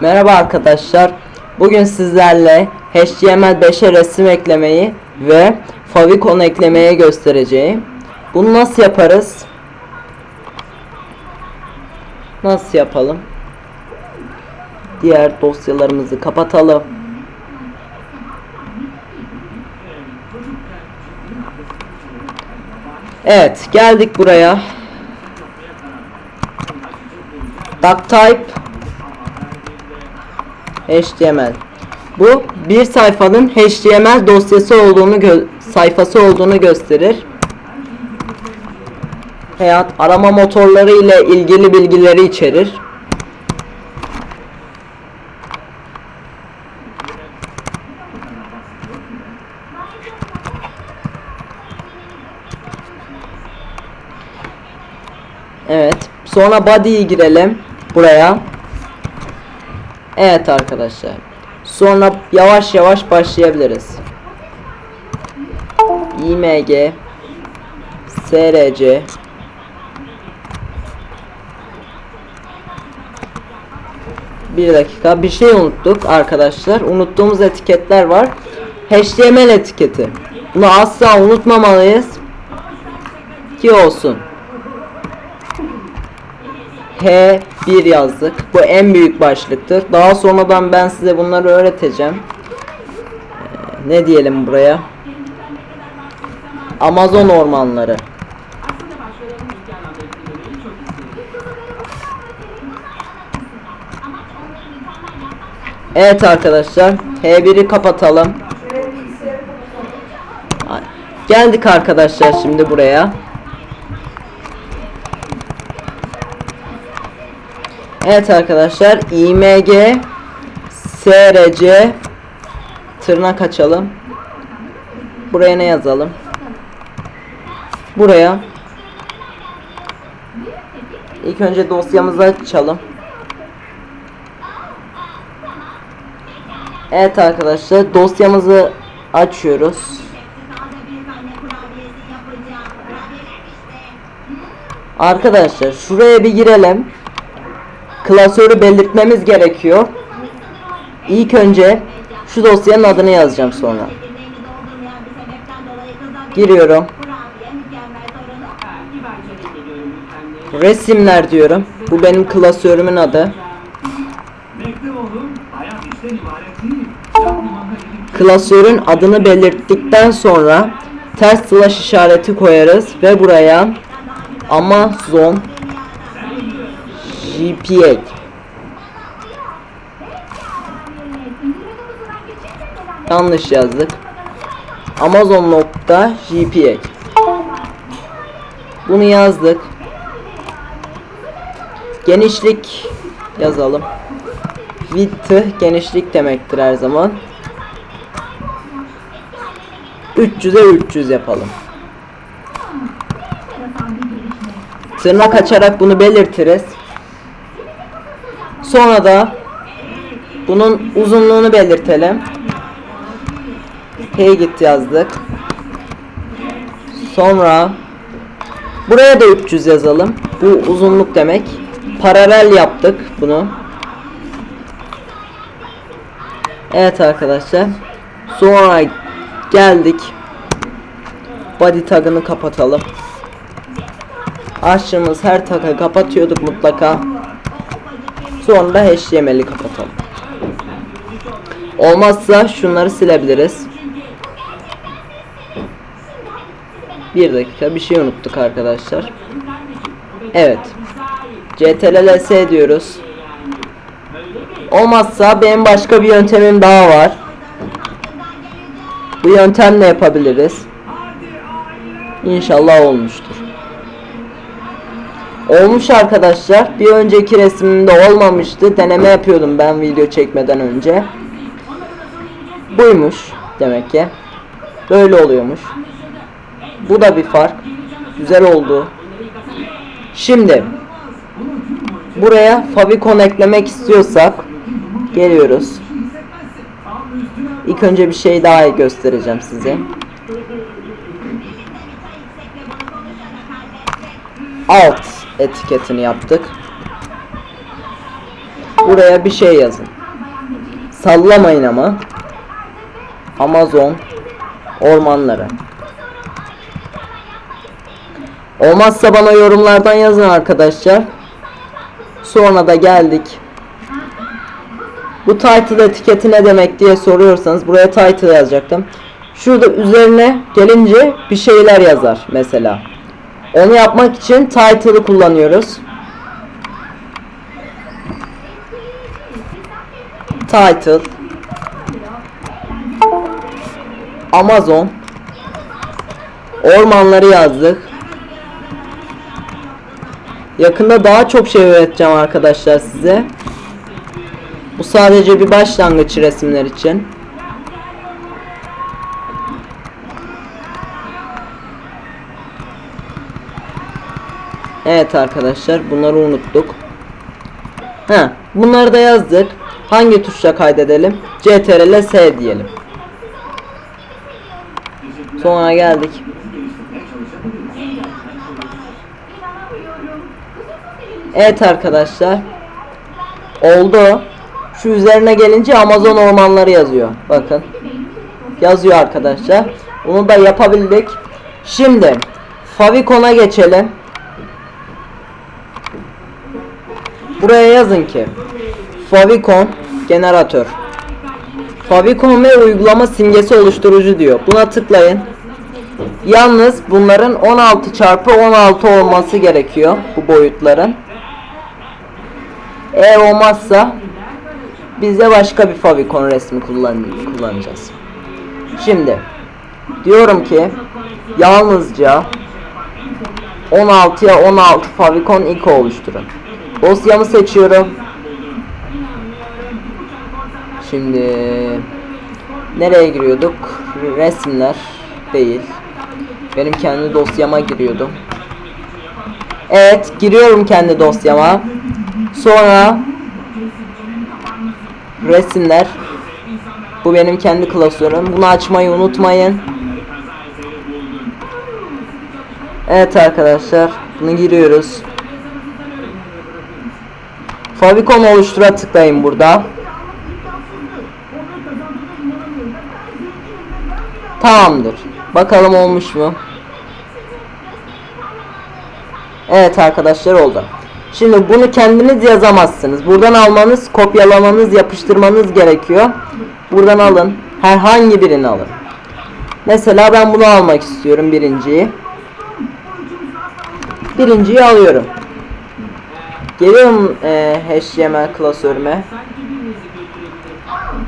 Merhaba arkadaşlar. Bugün sizlerle HTML5'e resim eklemeyi ve favicon eklemeyi göstereceğim. Bunu nasıl yaparız? Nasıl yapalım? Diğer dosyalarımızı kapatalım. Evet, geldik buraya. Ducktype HTML. Bu bir sayfanın HTML dosyası olduğunu sayfası olduğunu gösterir. Hayat arama motorları ile ilgili bilgileri içerir. Evet. Sonra body'yi girelim buraya. Evet arkadaşlar. Sonra yavaş yavaş başlayabiliriz. IMG SRC Bir dakika bir şey unuttuk arkadaşlar. Unuttuğumuz etiketler var. HTML etiketi. Bunu asla unutmamalıyız. Ki olsun. H1 yazdık. Bu en büyük başlıktır. Daha sonradan ben size bunları öğreteceğim. Ee, ne diyelim buraya? Amazon ormanları. Evet arkadaşlar. H1'i kapatalım. Geldik arkadaşlar şimdi buraya. Evet arkadaşlar IMG SRC tırnak açalım. Buraya ne yazalım? Buraya İlk önce dosyamızı açalım. Evet arkadaşlar dosyamızı açıyoruz. Arkadaşlar şuraya bir girelim klasörü belirtmemiz gerekiyor. İlk önce şu dosyanın adını yazacağım sonra. Giriyorum. Resimler diyorum. Bu benim klasörümün adı. Klasörün adını belirttikten sonra ters slash işareti koyarız ve buraya Amazon GPA Yanlış yazdık. Amazon.gpa Bunu yazdık. Genişlik yazalım. Width genişlik demektir her zaman. 300'e 300 yapalım. Tırnak açarak bunu belirtiriz. Sonra da bunun uzunluğunu belirtelim. Hey git yazdık. Sonra buraya da 300 yazalım. Bu uzunluk demek. Paralel yaptık bunu. Evet arkadaşlar. Sonra geldik. Body tagını kapatalım. Açtığımız her tagı kapatıyorduk mutlaka. Sonra HTML'i kapatalım. Olmazsa şunları silebiliriz. Bir dakika bir şey unuttuk arkadaşlar. Evet. CTRL-S diyoruz. Olmazsa benim başka bir yöntemim daha var. Bu yöntemle yapabiliriz. İnşallah olmuştur. Olmuş arkadaşlar. Bir önceki resmimde olmamıştı. Deneme yapıyordum ben video çekmeden önce. Buymuş demek ki. Böyle oluyormuş. Bu da bir fark. Güzel oldu. Şimdi buraya favicon eklemek istiyorsak geliyoruz. İlk önce bir şey daha göstereceğim size. Alt etiketini yaptık. Buraya bir şey yazın. Sallamayın ama. Amazon ormanları. Olmazsa bana yorumlardan yazın arkadaşlar. Sonra da geldik. Bu title etiketi ne demek diye soruyorsanız buraya title yazacaktım. Şurada üzerine gelince bir şeyler yazar mesela. Onu yapmak için title'ı kullanıyoruz. Title Amazon Ormanları yazdık. Yakında daha çok şey öğreteceğim arkadaşlar size. Bu sadece bir başlangıç resimler için. Evet arkadaşlar bunları unuttuk. Ha, bunları da yazdık. Hangi tuşla kaydedelim? CTRL S diyelim. Sonra geldik. Evet arkadaşlar. Oldu. Şu üzerine gelince Amazon ormanları yazıyor. Bakın. Yazıyor arkadaşlar. Bunu da yapabildik. Şimdi Favikon'a geçelim. Buraya yazın ki Favicon generatör. Favicon ve uygulama simgesi oluşturucu diyor. Buna tıklayın. Yalnız bunların 16 çarpı 16 olması gerekiyor bu boyutların. Eğer olmazsa biz de başka bir favicon resmi kullan kullanacağız. Şimdi diyorum ki yalnızca 16'ya 16 favicon ilk oluşturun. Dosyamı seçiyorum. Şimdi nereye giriyorduk? Resimler değil. Benim kendi dosyama giriyordum. Evet, giriyorum kendi dosyama. Sonra resimler. Bu benim kendi klasörüm. Bunu açmayı unutmayın. Evet arkadaşlar, bunu giriyoruz. Favicon oluştura tıklayın burada. Tamamdır. Bakalım olmuş mu? Evet arkadaşlar oldu. Şimdi bunu kendiniz yazamazsınız. Buradan almanız, kopyalamanız, yapıştırmanız gerekiyor. Buradan alın. Herhangi birini alın. Mesela ben bunu almak istiyorum birinciyi. Birinciyi alıyorum. Geliyorum e, HTML klasörüme.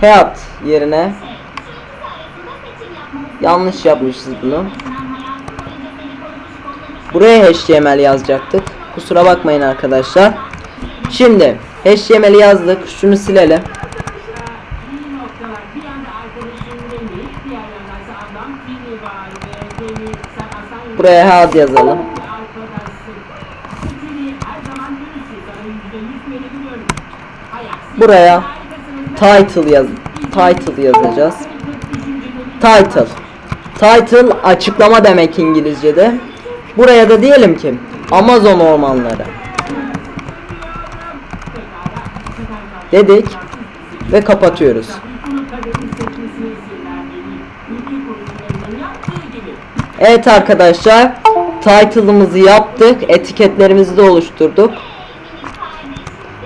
Hayat yerine yanlış yapmışız bunu. Buraya HTML yazacaktık. Kusura bakmayın arkadaşlar. Şimdi HTML yazdık. Şunu silelim. Bir noktalar bir Buraya title yaz title yazacağız. Title. Title açıklama demek İngilizce'de. Buraya da diyelim ki Amazon ormanları. Dedik ve kapatıyoruz. Evet arkadaşlar title'ımızı yaptık. Etiketlerimizi de oluşturduk.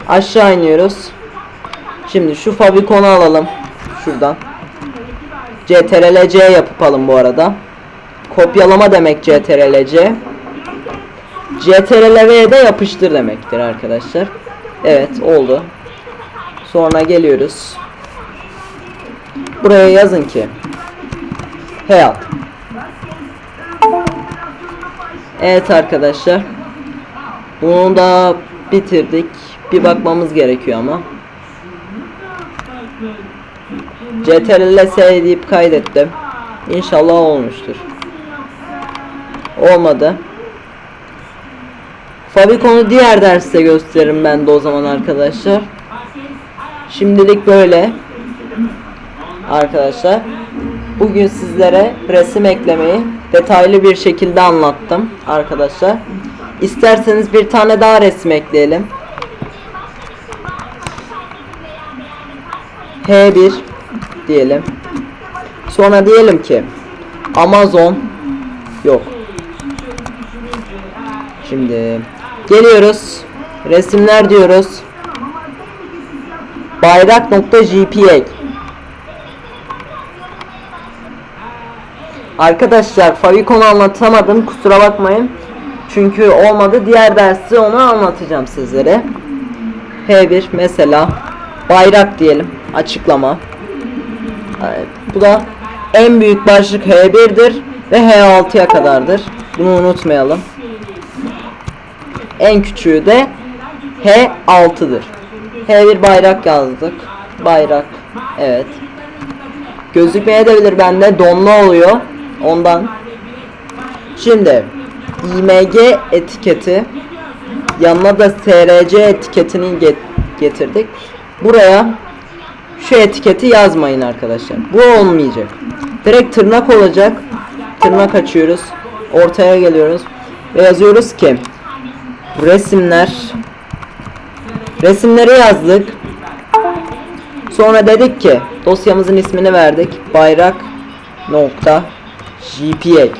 Aşağı iniyoruz. Şimdi şu Fabicon'u alalım. Şuradan. CTRL-C yapalım bu arada. Kopyalama demek CTRL-C. De yapıştır demektir arkadaşlar. Evet oldu. Sonra geliyoruz. Buraya yazın ki Hayat. Evet arkadaşlar. Bunu da bitirdik. Bir bakmamız gerekiyor ama. CTRL S deyip kaydettim. İnşallah olmuştur. Olmadı. Fabicon'u diğer derste gösteririm ben de o zaman arkadaşlar. Şimdilik böyle. Arkadaşlar. Bugün sizlere resim eklemeyi detaylı bir şekilde anlattım arkadaşlar. İsterseniz bir tane daha resim ekleyelim. H1 diyelim. Sonra diyelim ki Amazon yok. Şimdi geliyoruz. Resimler diyoruz. Bayrak.jpg Arkadaşlar Favikon'u anlatamadım kusura bakmayın. Çünkü olmadı. Diğer dersi onu anlatacağım sizlere. H1 mesela bayrak diyelim. Açıklama. Bu da en büyük başlık H1'dir ve H6'ya kadardır. Bunu unutmayalım. En küçüğü de H6'dır. H1 bayrak yazdık. Bayrak. Evet. Gözükmeye de bilir bende donlu oluyor. Ondan. Şimdi IMG etiketi yanına da SRC etiketini get- getirdik. Buraya şu etiketi yazmayın arkadaşlar. Bu olmayacak. Direkt tırnak olacak. Tırnak açıyoruz. Ortaya geliyoruz. Ve yazıyoruz ki resimler resimleri yazdık. Sonra dedik ki dosyamızın ismini verdik. Bayrak nokta JPEG.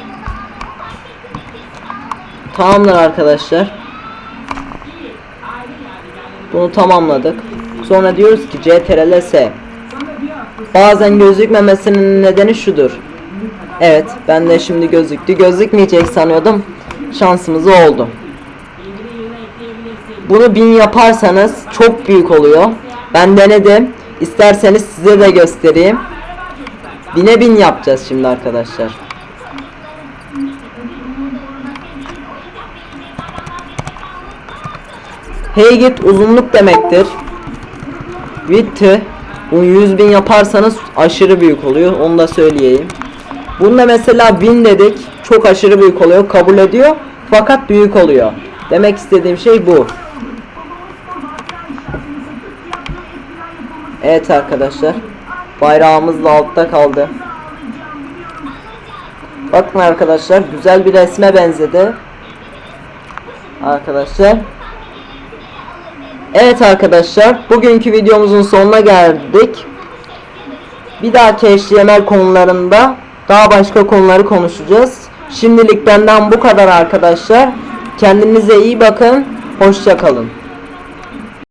Tamamdır arkadaşlar. Bunu tamamladık. Sonra diyoruz ki CTRL-S. Bazen gözükmemesinin nedeni şudur. Evet, ben de şimdi gözüktü. Gözükmeyecek sanıyordum. Şansımız oldu. Bunu bin yaparsanız çok büyük oluyor. Ben denedim. İsterseniz size de göstereyim. Bine bin yapacağız şimdi arkadaşlar. Hey git uzunluk demektir. Width bunu 100 bin yaparsanız aşırı büyük oluyor. Onu da söyleyeyim. Bunda mesela 1000 dedik. Çok aşırı büyük oluyor. Kabul ediyor. Fakat büyük oluyor. Demek istediğim şey bu. Evet arkadaşlar. Bayrağımız da altta kaldı. Bakın arkadaşlar güzel bir resme benzedi. Arkadaşlar. Evet arkadaşlar bugünkü videomuzun sonuna geldik. Bir dahaki HTML konularında daha başka konuları konuşacağız. Şimdilik benden bu kadar arkadaşlar. Kendinize iyi bakın. Hoşça kalın.